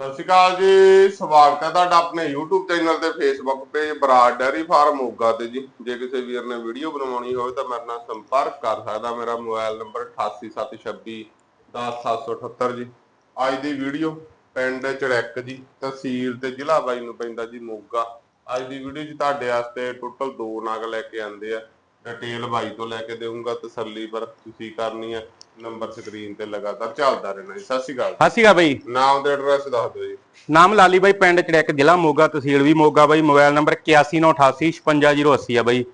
ਸਤਿ ਸ਼੍ਰੀ ਅਕਾਲ ਜੀ, ਸਵਾਗਤ ਹੈ ਤੁਹਾਡਾ ਆਪਣੇ YouTube ਚੈਨਲ ਤੇ, Facebook page Brar dairy farm Moga ਤੇ ਜੀ। ਜੇ ਕਿਸੇ ਵੀਰ ਨੇ ਵੀਡੀਓ ਬਣਾਉਣੀ ਹੋਵੇ ਤਾਂ ਮੇਰੇ ਨਾਲ ਸੰਪਰਕ ਕਰ ਸਕਦਾ, ਮੇਰਾ ਮੋਬਾਈਲ ਨੰਬਰ 8876 10778 ਜੀ। ਅੱਜ ਦੀ ਵੀਡੀਓ ਪਿੰਡ ਚੜੈਕ ਜੀ, ਤਹਿਸੀਲ ਤੇ ਜ਼ਿਲ੍ਹਾ ਬਾਈ ਨੂੰ ਪੈਂਦਾ ਜੀ, ਮੋਗਾ। ਅੱਜ ਦੀ ਵੀਡੀਓ 'ਚ ਤੁਹਾਡੇ ਵਾਸਤੇ ਟੋਟਲ ਦੋ ਨਾਗ ਲੈ ਕੇ ਆਂਦੇ ਆ। ਡਿਟੇਲ ਬਾਈ ਤੋਂ ਲੈ ਕੇ ਦੇਵਾਂਗਾ ਤਸੱਲੀ ਪਰ ਤੁਸੀਂ ਕਰਨੀ ਹੈ ਨੰਬਰ ਸਕਰੀਨ ਤੇ ਲਗਾਤਾਰ ਚੱਲਦਾ ਰਹਿਣਾ ਜੀ। ਸਤਿ ਸ਼੍ਰੀ ਅਕਾਲ ਸਤਿ ਸ਼੍ਰੀ ਅਕਾਲ ਬਾਈ। ਨਾਮ ਤੇ ਐਡਰੈਸ ਦੱਸ ਦਿਓ ਜੀ। ਨਾਮ ਲਾਲੀ ਬਾਈ ਪਿੰਡ ਚੜੈਕ ਜ਼ਿਲ੍ਹਾ ਮੋਗਾ ਤਹਿਸੀਲ ਵੀ ਮੋਗਾ ਬਾਈ ਮੋਬਾਈਲ ਨੰਬਰ 8198855080 ਆ ਬਾਈ।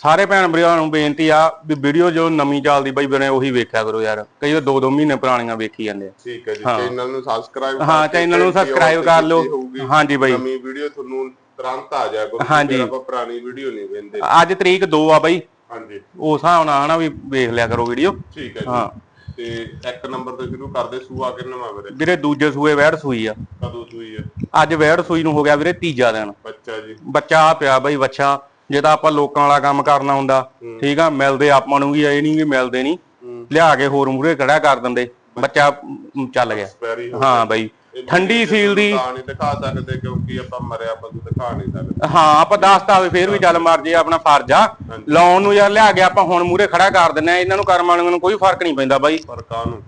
ਸਾਰੇ ਭੈਣ ਭਰਾਵਾਂ ਨੂੰ ਬੇਨਤੀ ਆ ਵੀ ਵੀਡੀਓ ਜੋ ਨਵੀਂ ਚੱਲਦੀ ਬਾਈ ਬਣੇ ਉਹੀ ਵੇਖਿਆ ਕਰੋ ਯਾਰ। ਕਈ ਵਾਰ ਦੋ ਦੋ ਮਹੀਨੇ ਪੁਰਾਣੀਆਂ ਵੇਖੀ ਜਾਂਦੇ ਆ। ਠੀਕ ਹੈ ਜੀ। ਚੈਨਲ ਨੂੰ ਸਬਸਕ੍ਰਾਈਬ ਹਾਂ, channel ਨੂੰ subscribe ਕਰ ਲਓ। ਹਾਂਜੀ ਬਾਈ। ਨਵੀਂ ਵੀਡੀਓ ਤੁਹਾਨੂੰ ਤੁਰੰਤ ਆ ਜਾਇਆ ਕਰੋ ਹਾਂਜੀ। ਫਿਰ ਆਪਾਂ ਪੁਰਾਣੀ ਵੀਡੀਓ ਨਹੀਂ ਵੇਂਦੇ ਅੱਜ ਤਰੀਕ 2 ਆ ਬਾਈ। ਹਾਂਜੀ। ਉਸ ਹਿਸਾਬ ਨਾਲ ਹਨਾ ਵੀ ਵੇਖ ਲਿਆ ਕਰੋ ਵੀਡੀਓ ਠੀਕ ਹੈ ਹਾਂ। ਜੀ ਤੇ ਇੱਕ ਨੰਬਰ ਤੋਂ ਸ਼ੁਰੂ ਕਰਦੇ ਸੂਆ ਕਿੰਨਾ ਵੀਰੇ? ਵੀਰੇ ਦੂਜੇ ਸੂਏ ਵਹਿੜ ਸੂਈ ਆ। ਕਦੋਂ ਸੂਈ ਹੈ ਅੱਜ ਵਹਿੜ ਸੂਈ ਨੂੰ ਹੋ ਗਿਆ ਵੀਰੇ ਤੀਜਾ ਦਿਨ। ਬੱਚਾ ਜੀ। ਬੱਚਾ ਆ ਪਿਆ ਬਾਈ ਬੱਚਾ। ਜੇ ਤਾਂ ਆਪਾਂ ਲੋਕਾਂ ਵਾਲਾ ਕੰਮ ਕਰਨਾ ਹੁੰਦਾ ਠੀਕ ਆ ਮਿਲਦੇ ਆਪਾਂ ਨੂੰ ਵੀ ਇਹ ਨਹੀਂ ਵੀ ਮਿਲਦੇ ਨਹੀਂ। ਹੂੰ। ਲਿਆ ਕੇ ਹੋਰ ਮੂਰੇ ਖੜਾ ਕਰ ਦਿੰਦੇ। ਬੱਚਾ ਮ, ਚੱਲ ਗਿਆ। ਪੈਰੀ ਹਾਂ ਬਾਈ। ਠੰਡੀ ਸੀਲ ਦੀ। ਤਾਂ ਨਹੀਂ ਦਿਖਾ ਸਕਦੇ ਕਿਉਂਕਿ ਆਪਾਂ ਮਰਿਆ ਪਸ਼ੂ ਦਿਖਾ ਨਹੀਂ ਸਕਦੇ। ਹਾਂ ਆਪਾਂ ਦੱਸਤਾ ਹੋਵੇ ਫੇਰ ਵੀ ਚੱਲ ਮਰ ਜੇ ਆਪਣਾ ਫਰਜ਼ ਆ। ਲਾਉਣ ਨੂੰ ਯਾਰ ਲਿਆ ਕੇ ਆਪਾਂ ਹੁਣ ਮੂਰੇ ਖੜਾ ਕਰ ਦਿੰਨੇ ਆ ਇਹਨਾਂ ਨੂੰ ਕਰਮ ਵਾਲਿਆਂ ਨੂੰ ਕੋਈ ਫ਼ਰਕ ਨਹੀਂ ਪੈਂਦਾ ਬਾਈ।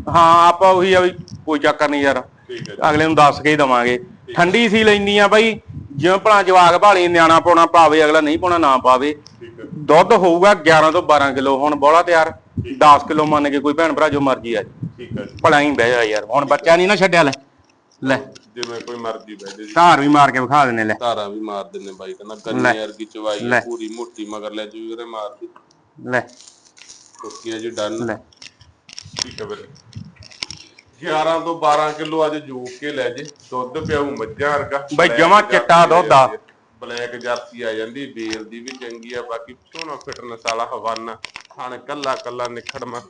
ਹਾਂ ਆਪਾਂ ਉਹੀ ਆ ਵੀ ਕੋਈ ਚੱਕਰ ਨਹੀਂ ਯਾਰ। ਠੀਕ ਹੈ ਜੀ। ਅਗਲੇ ਨੂੰ ਦੱਸ ਕੇ ਹੀ ਦਵਾਂਗੇ। ਠੰਡੀ ਸੀ ਲੈਣੀ ਆ ਬਾਈ ਜਿਵੇਂ ਭਲਾ ਜਵਾਗ ਭਾਲੀ ਨਿਆਣਾ ਪਾਉਣਾ ਪਾਵੇ ਅਗਲਾ ਨਹੀਂ ਪਾਉਣਾ ਨਾ ਪਾਵੇ। ਦੁੱਧ ਹੋਊਗਾ 11 ਤੋਂ 12 ਕਿਲੋ ਹੁਣ ਬੋਲਾ ਤਿਆਰ। 10 ਕਿਲੋ ਮੰਨ ਕੇ ਕੋਈ ਭੈਣ ਭਰਾ ਜੋ ਮਰਜ਼ੀ ਆ। ਜੀ ਠੀਕ ਹੈ ਭਲਾ ਹੀ ਬਹਿ ਜਾ ਯਾਰ ਹੁਣ ਬੱਚਾ ਨਹੀਂ ਨਾ ਛੱਡਿਆ ਲੈ। ਲੈ। ਜਿਵੇਂ ਕੋਈ ਮਰਜ਼ੀ ਬੈਠੇ ਜੀ ਧਾਰ ਵੀ ਮਾਰ ਕੇ ਵਿਖਾ ਦਿੰਨੇ ਲੈ। ਧਾਰਾ ਵੀ ਮਾਰ ਦਿੰਨੇ ਬਾਈ ਕਹਿੰਦਾ ਗੰਨੇ ਵਰਗੀ ਚਵਾਈ ਲੈ। ਪੂਰੀ ਮੋਟੀ ਮਗਰ ਲੈ ਜੀ ਵੀਰੇ ਮਾਰਦੀ ਲੈ। ਆ ਜੀ ਡਨ। ਲੈ। ਠੀਕ ਹੈ ਵੀਰੇ। 11 ਤੋਂ 12 ਕਿਲੋ ਅੱਜ ਜੋਕ ਕੇ ਲੈ ਜੇ ਦੁੱਧ ਪਿਆਉ ਮੱਝਾਂ ਵਰਗਾ। ਬਾਈ Black ਜਮਾਂ ਜਰਸੀ ਚਿੱਟਾ ਦੁੱਧ ਆ। ਬਲੈਕ ਜਰਸੀ ਆ ਜਾਂਦੀ ਬੇਲ ਦੀ ਵੀ ਚੰਗੀ ਆ ਬਾਕੀ ਸੋਹਣਾ ਫਿਟਨੈਸ ਵਾਲਾ ਹਵਾਨਾ। ਖਾਣ ਕੱਲਾ ਕੱਲਾ ਨਿਖੜਮਾ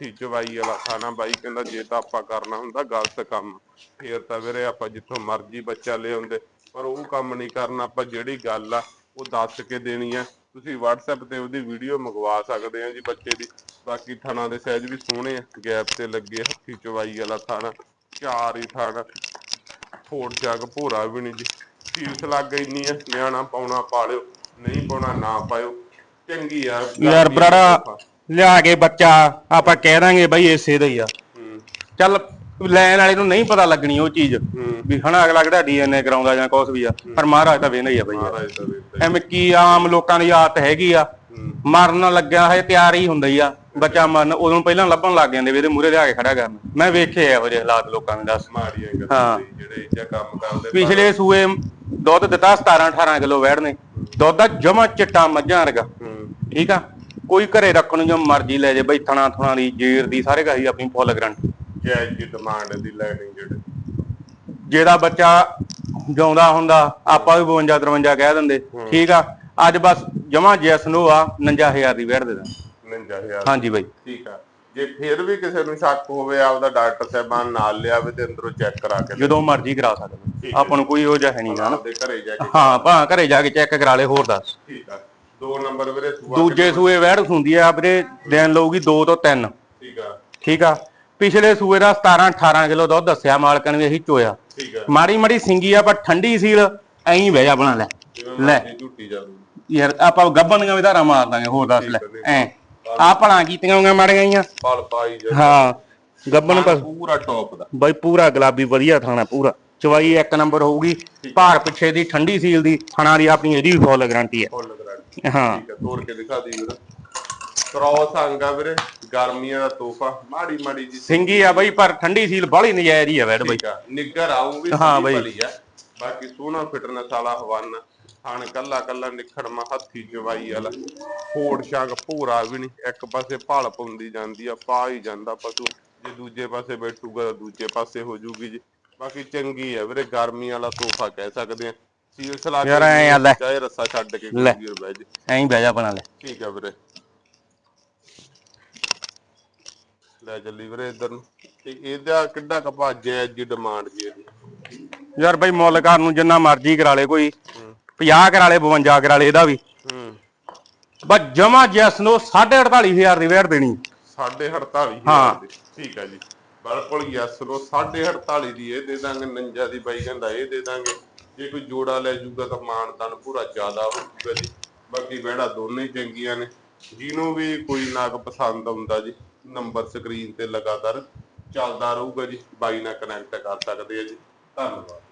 ਹੱਥੀ ਚਵਾਈ ਵਾਲਾ ਖਾਣਾ ਬਾਈ ਕਹਿੰਦਾ ਜੇ ਤਾਂ ਆਪਾਂ ਕਰਨਾ ਹੁੰਦਾ ਗਲਤ ਕੰਮ। ਫੇਰ ਤਾਂ ਵੀਰੇ ਆਪਾਂ ਜਿੱਥੋਂ ਮਰਜ਼ੀ ਬੱਚਾ ਲਿਆਉਂਦੇ ਪਰ ਉਹ ਕੰਮ ਨਹੀਂ ਕਰਨਾ ਆਪਾਂ ਜਿਹੜੀ ਗੱਲ ਆ ਉਹ ਦੱਸ ਕੇ ਦੇਣੀ ਆ। ਤੁਸੀਂ WhatsApp ਤੇ ਉਹਦੀ ਵੀਡੀਓ ਮੰਗਵਾ ਸਕਦੇ ਆ ਜੀ ਬੱਚੇ ਦੀ। ਬਾਕੀ ਥਣਾ ਦੇ ਸਾਈਜ਼ ਵੀ ਸੋਹਣੇ ਆ ਗੈਪ ਤੇ ਲੱਗੇ ਹੱਥੀ ਚਵਾਈ ਵਾਲਾ ਥਾਣਾ ਚਾਰ ਹੀ ਥਾਣਾ। ਫੋੜ ਜਗ ਭੋਰਾ ਵੀ ਨਹੀਂ ਜੀ। ਸੀਸ ਲੱਗ ਇੰਨੀ ਆ ਨਿਆਣਾ ਪਾਉਣਾ ਪਾ ਲਿਓ ਨਹੀਂ ਪਾਉਣਾ ਨਾ ਪਾਇਓ। ਚੰਗੀ ਆ ਯਾਰ ਬਰਾੜਾ ਲਿਆ ਕੇ ਬੱਚਾ ਆਪਾਂ ਕਹਿ ਦਾਂਗੇ ਬਾਈ ਇਸੇ ਦਾ ਹੀ ਆ। ਚੱਲ ਲੈਣ ਵਾਲੇ ਨੂੰ ਨਹੀਂ ਪਤਾ ਲੱਗਣੀ ਉਹ ਚੀਜ਼ ਵੀ ਹਨਾ ਅਗਲਾ ਕਿਹੜਾ ਡੀਐਨਏ ਕਰਾਉਂਦਾ ਜਾਂ ਕੁਛ ਵੀ ਆ ਪਰ ਮਹਾਰਾਜ ਤਾਂ ਵੇਂਦਾ ਹੀ ਆ ਬਾਈ ਐਵੇਂ ਕੀ ਆਮ ਲੋਕਾਂ ਦੀ ਆਦਤ ਹੈਗੀ ਆ ਮਰਨ ਲੱਗਿਆ ਹੈ ਤਿਆਰ ਹੀ ਹੁੰਦਾ ਹੀ ਆ ਬੱਚਾ ਮਰਨ ਉਦੋਂ ਪਹਿਲਾਂ ਲੱਭਣ ਲੱਗ ਜਾਂਦੇ ਵੀ ਇਹਦੇ ਮੂਹਰੇ ਲਿਆ ਕੇ ਖੜਾ ਕਰਨਾ। ਮੈਂ ਵੇਖੇ ਇਹੋ ਜਿਹੇ ਹਾਲਾਤ ਲੋਕਾਂ ਦੇ ਦੱਸ। ਮਾੜੀਆਂ। ਗੱਲਾਂ ਜਿਹੜੇ ਇੱਜਾ ਕੰਮ ਕਰਦੇ ਪਿਛਲੇ ਸੂਏ ਦੁੱਧ ਦਿੱਤਾ 17 18 ਕਿਲੋ ਵੈੜ ਨੇ। ਦੁੱਧ ਦਾ ਜਮਾ ਚਿੱਟਾ ਮੱਝਾਂ ਵਰਗਾ। ਠੀਕ ਆ? ਕੋਈ ਘਰੇ ਰੱਖਣ ਨੂੰ ਜੋ ਮਰਜ਼ੀ ਲੈ ਜੇ ਬਈ ਥਣਾ ਥਣਾ ਦੀ ਜੇਰ ਦੀ ਸਾਰੇ ਕਹੀ ਆਪਣੀ ਫੁੱਲ ਗਰੰਟੀ ਜਾਇਜ਼ ਦੀ ਡਿਮਾਂਡ ਦੀ ਲੈਣੀ ਜਿਹੜੇ। ਜਿਹਦਾ ਬੱਚਾ ਜਾਉਂਦਾ ਹੁੰਦਾ ਆਪਾਂ ਵੀ 52 53 ਕਹਿ ਦਿੰਦੇ। ਠੀਕ ਆ? ਅੱਜ ਬਸ ਜਮਾ ਜੈਸ ਨੂੰ ਆ 59000 ਦੀ ਵੈੜ ਦੇ ਦਾਂ 99000 ਹਾਂਜੀ ਬਾਈ। ਠੀਕ ਆ। ਜੇ ਫਿਰ ਵੀ ਕਿਸੇ ਨੂੰ ਸ਼ੱਕ ਹੋਵੇ ਆਪਦਾ ਡਾਕਟਰ ਸਾਹਿਬਾਨ ਨਾਲ ਲਿਆਵੇ ਤੇ ਅੰਦਰੋਂ ਚੈੱਕ ਕਰਾ ਕੇ ਜਦੋਂ ਮਰਜ਼ੀ ਕਰਾ ਸਕਦੇ। ਆਪਾਂ ਨੂੰ ਕੋਈ ਉਹ ਜਿਹਾ ਹੈ ਨਹੀਂ ਗਾ ਨਾ। ਆਪਦੇ ਘਰੇ ਜਾ ਕੇ ਹਾਂ ਭਾਂ ਘਰੇ ਜਾ ਕੇ ਚੈੱਕ ਕਰਾ ਲੈ ਹੋਰ ਦੱਸ। ਠੀਕ ਆ। ਦੋ ਨੰਬਰ ਵੀਰੇ ਸੂਆ ਦੂਜੇ ਸੂਏ ਵੈੜ ਹੁੰਦੀ ਆ ਵੀਰੇ ਦਿਨ ਲਊਗੀ 2 ਤੋਂ 3 ਠੀਕ ਆ। ਠੀਕ ਆ? ਪਿਛਲੇ ਸੂਏ ਦਾ 17 18 ਕਿਲੋ ਦੁੱਧ ਦੱਸਿਆ ਮਾਲਕਾਂ ਨੇ ਇਹੀ ਚੋਇਆ। ਠੀਕ ਆ। ਮਾੜੀ ਮਾੜੀ ਸਿੰਗੀ ਆ ਪਰ ਠੰਡੀ ਸੀਲ ਐਂ ਬਹਿ ਜਾ ਬਣਾ ਲੈ। ਲੈ। ਝੂਟੀ ਯਾਰ ਆਪਾਂ ਗੱਬਨ ਦੀਆਂ ਵੀ ਧਾਰਾਂ ਮਾਰ ਦਾਂਗੇ ਹੋਰ ਦੱਸ ਲੈ। ਐ। ਆ ਭਲਾਂ ਕੀਤੀਆਂ ਹੋਈਆਂ ਮਾੜ ਗਈਆਂ ਫਲ ਪਾਈ ਜਾ ਹਾਂ ਗੱਬਨ ਪਰ ਪੂਰਾ ਟੌਪ ਦਾ। ਬਾਈ ਪੂਰਾ ਗੁਲਾਬੀ ਵਧੀਆ ਥਾਣਾ ਪੂਰਾ। ਚਵਾਈ ਇੱਕ ਨੰਬਰ ਹੋਊਗੀ ਭਾਰ ਪਿੱਛੇ ਦੀ ਠੰਡੀ ਸੀਲ ਦੀ ਥਣਾ ਦੀ ਆਪਣੀ ਇਹਦੀ ਵੀ ਫੁੱਲ ਗਾਰੰਟੀ ਹੈ ਹਾਂ। ਠੀਕ ਆ ਤੋੜ ਕੇ ਦਿਖਾ ਦੀ ਵੀਰੇ। ਕ੍ਰੋਸ ਅੰਗਾ ਵੀਰੇ ਗਰਮੀਆਂ ਦਾ ਤੋਹਫਾ। ਮਾੜੀ ਮਾੜੀ ਜੀ ਸਿੰਗੀ ਆ ਬਾਈ ਪਰ ਠੰਡੀ ਸੀਲ ਬਾਹਲੀ ਨਜਾਇਜ਼ ਹੀ ਆ ਵੈੜ ਬਾਈ। ਠੀਕ ਆ ਨਿੱਗਰ ਆਉਂ ਵੀ ਹਾਂ ਬਈ। ਭਲੀ ਆ। ਬਾਕੀ ਸੋਹਣਾ ਫਿਟਨੈਸ ਵਾਲਾ ਹਵਾਨਾ। ਖਾਣ ਕੱਲਾ ਕੱਲਾ ਨਿਖੜਮਾ ਹੱਥੀ ਜਵਾਈ ਵਾਲਾ। ਫੋੜ ਸ਼ਾਂਗ ਭੂਰਾ ਵੀ ਨਹੀਂ ਇੱਕ ਪਾਸੇ ਭਾਲ ਪਾਉਂਦੀ ਜਾਂਦੀ ਆ ਪਾ ਹੀ ਜਾਂਦਾ ਪਸ਼ੂ। ਜੇ ਦੂਜੇ ਪਾਸੇ ਬੈਠੂਗਾ ਤਾਂ ਦੂਜੇ ਪਾਸੇ ਹੋ ਜੂਗੀ ਜੀ। ਬਾਕੀ ਚੰਗੀ ਆ ਵੀਰੇ ਗਰਮੀ ਵਾਲਾ ਤੋਹਫਾ ਕਹਿ ਸਕਦੇ ਆ। ਸੀਲ ਸਲਾ ਯਾਰ ਐਂ ਆ ਲੈ। ਚਾਹੇ ਰੱਸਾ ਛੱਡ ਕੇ ਲੈ। ਵੀਰ ਬਹਿ ਜੇ। ਐਂ ਹੀ ਬਹਿ ਜਾ ਬਣਾ ਲੈ। ਠੀਕ ਆ ਵੀਰੇ। ਲੈ ਚੱਲੀ ਵੀਰੇ ਇਧਰ ਨੂੰ। ਤੇ ਇਹਦਾ ਕਿੱਡਾ ਕਪਾ ਜੈਜ ਦੀ ਡਿਮਾਂਡ ਜੀ ਇਹਦੀ। ਯਾਰ ਬਾਈ ਮੁੱਲ ਕਰਨ ਨੂੰ ਜਿੰਨਾ ਮਰਜ਼ੀ ਕਰਾ ਲੇ ਕੋਈ। 50 ਕਰਾ ਲੇ 52 ਕਰਾ ਲੇ ਇਹਦਾ ਵੀ। ਹੂੰ। ਬਸ ਜਮਾ ਜੈਸ ਨੂੰ 48500 ਦੀ ਵੇੜ ਦੇਣੀ। ਸਾਢੇ 48 ਹਾਂ। ਠੀਕ ਆ ਜੀ। ਬਿਲਕੁਲ ਯੈਸ ਲੋ 48 ਦੀ ਇਹ ਦੇ ਦਾਂਗੇ 49 ਦੀ ਬਾਈ ਕਹਿੰਦਾ ਇਹ ਦੇ ਦਾਂਗੇ। ਜੇ ਕੋਈ ਜੋੜਾ ਲੈ ਜੂਗਾ ਤਾਂ ਮਾਨਦਾਨ ਪੂਰਾ ਜ਼ਿਆਦਾ ਹੋ ਜੂਗਾ ਜੀ। ਬਾਕੀ ਬਹਿੜਾ ਦੋਨੇ ਚੰਗੀਆਂ ਨੇ। ਜਿਹਨੂੰ ਵੀ ਕੋਈ ਨਾਗ ਪਸੰਦ ਆਉਂਦਾ ਜੀ ਨੰਬਰ ਸਕਰੀਨ ਤੇ ਲਗਾਤਾਰ ਚੱਲਦਾ ਰਹੂਗਾ ਜੀ। ਬਾਈ ਨਾਲ ਕਨੈਕਟ ਕਰ ਸਕਦੇ ਆ ਜੀ। ਧੰਨਵਾਦ।